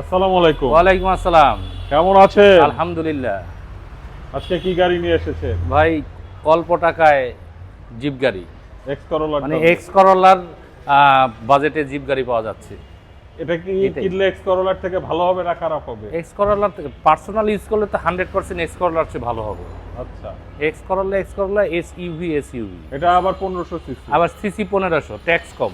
আসসালামু আলাইকুম। ওয়ালাইকুম আসসালাম। কেমন আছে আলহামদুলিল্লাহ। আজকে কি গাড়ি নিয়ে এসেছে? ভাই অল্প টাকায় জিপ গাড়ি। এক্স করোলা মানে এক্স করলার বাজেটে জিপ গাড়ি পাওয়া যাচ্ছে। এটা কি কিনলে এক্স করোলার থেকে ভালো হবে না খারাপ হবে? এক্স করলার পার্সোনাল ইউজ করলে তো হান্ড্রেড পার্সেন্ট এক্স করলার চেয়ে ভালো হবে। আচ্ছা। X Corolla X Corolla S UV SUV এটা আবার পনেরোশো সিসি। আবার সিসি পনেরোশো ট্যাক্স কম।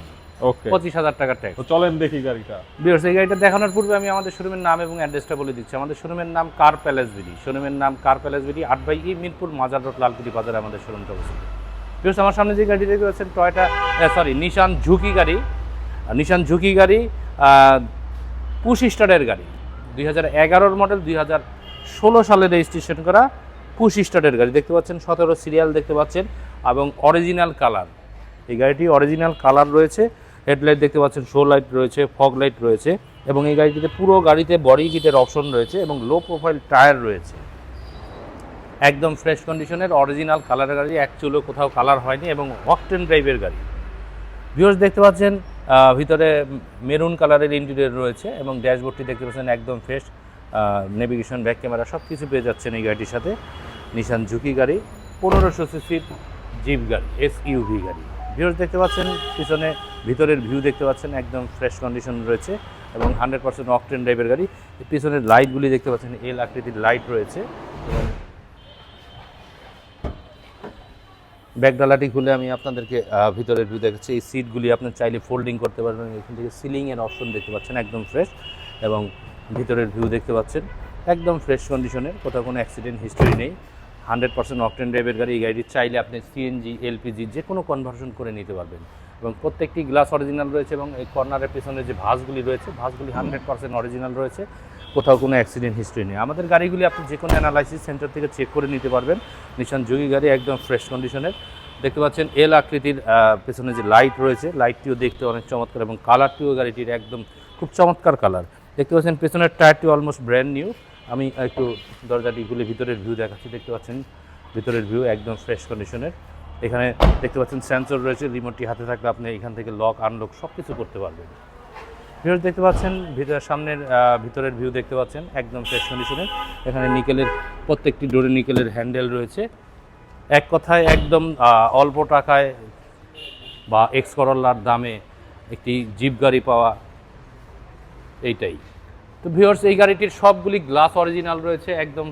পঁচিশ হাজার টাকা ট্যাক্স চলেন দেখি গাড়িটা। বিয়ার্স এই গাড়িটা দেখানোর পূর্বে আমি আমাদের শোরুমের নাম এবং অ্যাড্রেসটা বলে দিচ্ছি। আমাদের শোরুমের নাম কার প্যালেস বিডি শোরুমের নাম কার প্যালেস বিডি আট by E Mirpur Mazar road Lalkuti বাজারে আমাদের শোরুমটা অবস্থিত। বিয়ার্স আমার সামনে যে গাড়ি দেখতে পাচ্ছেন টয়টা সরি নিশান ঝুঁকি গাড়ি। নিশান ঝুঁকি গাড়ি পুশ স্টারের গাড়ি। দুই হাজার এগারোর মডেল দুই হাজার ষোলো সালে রেজিস্ট্রেশন করা পুশ স্টারের গাড়ি। দেখতে পাচ্ছেন সতেরো সিরিয়াল দেখতে পাচ্ছেন এবং অরিজিনাল কালার এই গাড়িটি অরিজিনাল কালার রয়েছে। হেডলাইট দেখতে পাচ্ছেন, শো লাইট রয়েছে, ফগ লাইট রয়েছে এবং এই গাড়িটিতে পুরো গাড়িতে বডি কিটের অপশন রয়েছে এবং লো প্রোফাইল টায়ার রয়েছে। একদম ফ্রেশ কন্ডিশনের, অরিজিনাল কালারের গাড়ি এক চুলো কোথাও কালার হয়নি এবং অকটেন ড্রাইভের গাড়ি। ভিউয়ার্স দেখতে পাচ্ছেন ভিতরে মেরুন কালারের ইন্টেরিয়র রয়েছে এবং ড্যাশবোর্ডটি দেখতে পাচ্ছেন একদম ফ্রেশ নেভিগেশন ব্যাক ক্যামেরা সব কিছু পেয়ে যাচ্ছেন এই গাড়িটির সাথে। নিশান ঝুঁকি গাড়ি, পনেরোশো সিসির জিপ গাড়ি এস ইউভি গাড়ি। ভিউয়ার্স দেখতে পাচ্ছেন, পিছনে ভিতরের ভিউ দেখতে পাচ্ছেন, একদম ফ্রেশ কন্ডিশন রয়েছে এবং হান্ড্রেড পার্সেন্ট অকটেন ড্রাইভের গাড়ি। পিছনের লাইটগুলি দেখতে পাচ্ছেন এল আকৃতির লাইট রয়েছে এবং ব্যাকডালাটি খুলে আমি আপনাদেরকে ভিতরের ভিউ দেখাচ্ছি। এই সিটগুলি আপনি চাইলে ফোল্ডিং করতে পারবেন, এখান থেকে সিলিংয়ের অপশন দেখতে পাচ্ছেন, একদম ফ্রেশ এবং ভিতরের ভিউ দেখতে পাচ্ছেন, একদম ফ্রেশ কন্ডিশনের কোথাও কোনো অ্যাক্সিডেন্ট হিস্টরি নেই। হান্ড্রেড পার্সেন্ট অকটেন ড্রাইভের গাড়ি, এই গাড়িটি চাইলে আপনি সিএনজি এলপিজি যে কোনো কনভার্সন করে নিতে পারবেন। এবং প্রত্যেকটি গ্লাস অরিজিনাল রয়েছে এবং এই কর্নারের পেছনে যে ভাঁজগুলি রয়েছে ভাঁজগুলি হান্ড্রেড পার্সেন্ট অরিজিনাল রয়েছে। কোথাও কোনো অ্যাক্সিডেন্ট হিস্ট্রি নেই। আমাদের গাড়িগুলি আপনি যে কোনো অ্যানালাইসিস সেন্টার থেকে চেক করে নিতে পারবেন। নিশান যোগী গাড়ি একদম ফ্রেশ কন্ডিশনের দেখতে পাচ্ছেন এল আকৃতির পেছনে যে লাইট রয়েছে লাইটটিও দেখতে অনেক চমৎকার এবং কালারটিও গাড়িটির একদম খুব চমৎকার কালার দেখতে পাচ্ছেন পেছনের টায়ারটি অলমোস্ট ব্র্যান্ড নিউ আমি একটু দরজাটি খুলে ভিতরের ভিউ দেখাচ্ছি। দেখতে পাচ্ছেন ভিতরের ভিউ একদম ফ্রেশ কন্ডিশনের এখানে দেখতে পাচ্ছেন সেন্সর রয়েছে রিমোটটি হাতে থাকলে আপনি এখান থেকে লক আনলক সব কিছু করতে পারবেন। ভিউর দেখতে পাচ্ছেন, ভিতর সামনের ভিতরের ভিউ দেখতে পাচ্ছেন, একদম ফ্রেশ কন্ডিশনের এখানে নিকেলের প্রত্যেকটি ডোরে নিকেলের হ্যান্ডেল রয়েছে। এক কথায় একদম অল্প টাকায় বা এক্স করল্লার দামে একটি জিপ গাড়ি পাওয়া এইটাই। তো ভিউয়ার্স এই গাড়িটির সবগুলি গ্লাস অরিজিনাল রয়েছে, একদম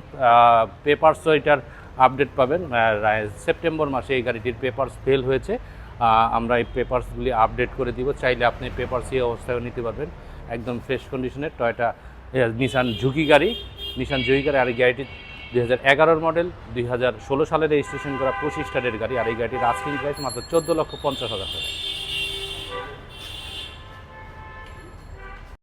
পেপারসও এটার আপডেট পাবেন। সেপ্টেম্বর মাসে এই গাড়িটির পেপারস ফেল হয়েছে। আমরা এই পেপার্সগুলি আপডেট করে দিব। চাইলে আপনি পেপারস এই অবস্থায়ও নিতে পারবেন। একদম ফ্রেশ কন্ডিশনের টয়টা নিশান ঝুঁকি গাড়ি। নিশান ঝুঁকি গাড়ি, আর এই গাড়িটি দুই হাজার এগারোর মডেল দুই হাজার ষোলো সালে রেজিস্ট্রেশন করা পঁচিশ স্টারের গাড়ি। আর এই গাড়িটির আস্কিং প্রাইস মাত্র চোদ্দ লক্ষ পঞ্চাশ হাজার টাকা।